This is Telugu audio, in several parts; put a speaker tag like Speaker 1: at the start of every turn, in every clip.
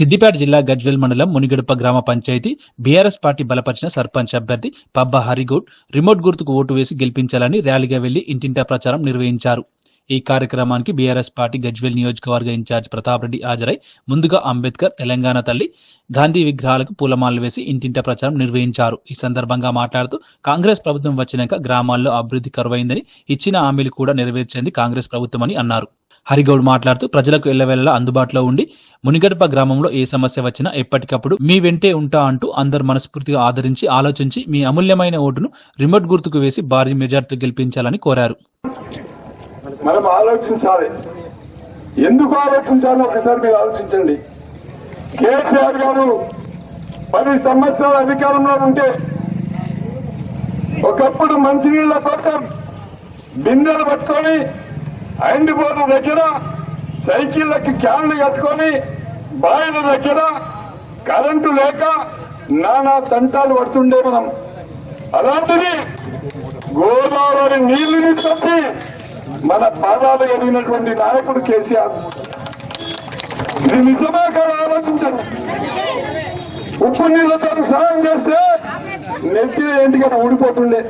Speaker 1: సిద్దిపేట జిల్లా గజ్వెల్ మండలం మునిగడప గ్రామ పంచాయతీ బీఆర్ఎస్ పార్టీ బలపరిచిన సర్పంచ్ అభ్యర్థి పబ్బ హరిగౌడ్ రిమోట్ గుర్తుకు ఓటు వేసి గెలిపించాలని ర్యాలీగా వెళ్ళి ఇంటింటా ప్రచారం నిర్వహించారు. ఈ కార్యక్రమానికి బీఆర్ఎస్ పార్టీ గజ్వెల్ నియోజకవర్గ ఇన్ఛార్జ్ ప్రతాప్ రెడ్డి హాజరై ముందుగా అంబేద్కర్ తెలంగాణ తల్లి గాంధీ విగ్రహాలకు పూలమాలలు వేసి ఇంటింటా ప్రచారం నిర్వహించారు. ఈ సందర్భంగా మాట్లాడుతూ కాంగ్రెస్ ప్రభుత్వం వచ్చినాక గ్రామాల్లో అభివృద్ధి కరువైందని ఇచ్చిన హామీలు కూడా నెరవేర్చేంది కాంగ్రెస్ ప్రభుత్వమని అన్నారు. హరిగౌడ్ మాట్లాడుతూ ప్రజలకు ఎల్లవేళలా అందుబాటులో ఉండి మునిగడప గ్రామంలో ఏ సమస్య వచ్చినా ఎప్పటికప్పుడు మీ వెంటే ఉంటా అంటూ అందరు మనస్ఫూర్తిగా ఆదరించి ఆలోచించి మీ అమూల్యమైన ఓటును రిమోట్ గుర్తుకు వేసి భారీ మెజార్టీతో గెలిపించాలని కోరారు.
Speaker 2: మనం ఆలోచించాలి. ఎందుకు ఆలోచించాలో ఒకసారి మీరు ఆలోచించండి. కేసీఆర్ గారు పది సంవత్సరాల అధికారంలో ఉంటే ఒకప్పుడు మంచినీళ్ళ కోసం బిందెలు పట్టుకొని ఎండిపోత దగ్గర సైకిళ్ళకి క్యాన్లు కట్టుకొని బాయిల దగ్గర కరెంటు లేక నానా తంటాలు పడుతుండే మనం. అలాంటిది గోదావరి నీళ్ళు తప్పి మన పాదాలు ఎదిగినటువంటి నాయకుడు కేసీఆర్. ఇది నిజమే కాదు ఆలోచించండి. ఉప్పు నీళ్ళతో స్నానం చేస్తే నెత్తి ఏంటిగా ఊడిపోతుండే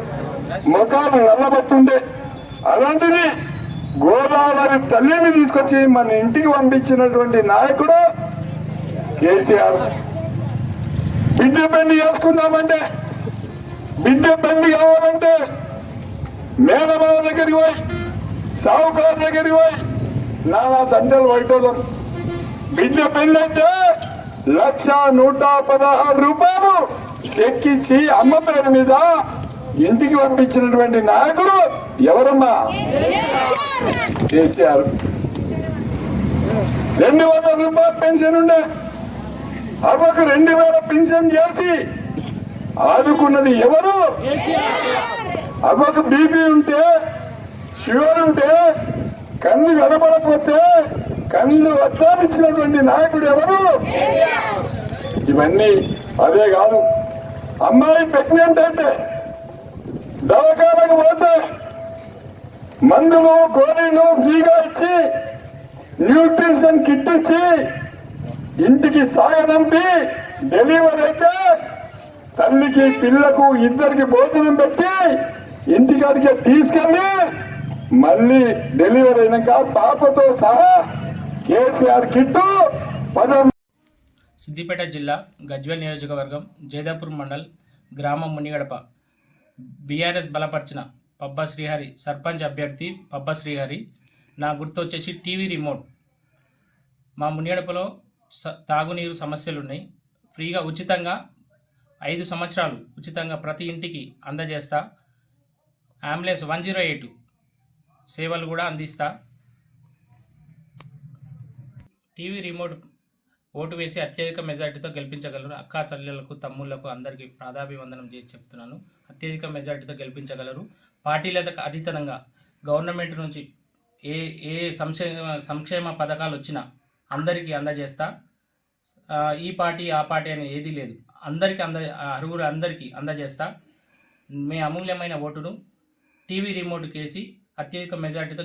Speaker 2: ముఖాలు నల్లబడుతుండే. అలాంటిది గోదావరి తల్లిని తీసుకొచ్చి మన ఇంటికి పంపించినటువంటి నాయకుడు కేసీఆర్. బిడ్డ పెళ్ళి చేసుకుందామంటే బిడ్డ పెళ్ళి కావాలంటే మేనబావ దగ్గరికి పోయి సావుకారు దగ్గరికి పోయి నానా దండలు పట్టడం బిడ్డ పెళ్ళైతే లక్ష నూట పదహారు రూపాయలు చెక్కిచ్చి అమ్మ పేరు మీద ఇంటికి పంపించినటువంటి నాయకుడు ఎవరమ్మా? కేసీఆర్. రెండు వందల రూపాయల పెన్షన్ ఉండే. అవ్వకు రెండు వేల పెన్షన్ చేసి ఆదుకున్నది ఎవరు? అవ్వకు బీపీ ఉంటే షుగర్ ఉంటే కన్ను కనబడకపోతే కన్ను వస్తానిచ్చినటువంటి నాయకుడు ఎవరు? ఇవన్నీ అదే కాదు. అమ్మాయి ప్రెగ్నెంట్ అయితే దవాఖానకు పోతే మందులు గోళీలు ఫ్రీగా ఇచ్చి న్యూట్రిషన్ కిట్ ఇచ్చి ఇంటికి సాగనంపి డెలివరీ అయితే తల్లికి పిల్లకు ఇద్దరికి భోజనం పెట్టి ఇంటికాడికి తీసుకెళ్ళి మళ్ళీ డెలివరీ అయినాక పాపతో సహా కేసీఆర్ కిట్టు పదం
Speaker 3: సిద్దిపేట జిల్లా గజ్వేల్ నియోజకవర్గం జైదాపూర్ మండల్ గ్రామం మునిగడప. బీఆర్ఎస్ బలపరిచిన పబ్బా శ్రీహరి సర్పంచ్ అభ్యర్థి పబ్బా శ్రీహరి. నా గుర్తు వచ్చేసి టీవీ రిమోట్. మా మునిగడపలో స తాగునీరు సమస్యలు ఉన్నాయి ఫ్రీగా ఉచితంగా ఐదు సంవత్సరాలు ఉచితంగా ప్రతి ఇంటికి అందజేస్తా. అంబులెన్స్ వన్ జీరో ఎయిట్ సేవలు కూడా అందిస్తా. టీవీ రిమోట్ ఓటు వేసి అత్యధిక మెజార్టీతో గెలిపించగలరు అక్కా చెల్లెలకు తమ్ముళ్ళకు అందరికీ ప్రాధాభివందనం చేసి చెప్తున్నాను. అత్యధిక మెజార్టీతో గెలిపించగలరు. పార్టీలకు అతీతంగా గవర్నమెంట్ నుంచి ఏ ఏ సంక్షేమ సంక్షేమ పథకాలు వచ్చినా అందరికీ అందజేస్తా. ఈ పార్టీ ఆ పార్టీ అని ఏదీ లేదు. అందరికీ అంద అరుగురు అందరికీ అందజేస్తా. మీ అమూల్యమైన ఓటును టీవీ రిమోట్ కేసి అత్యధిక మెజార్టీతో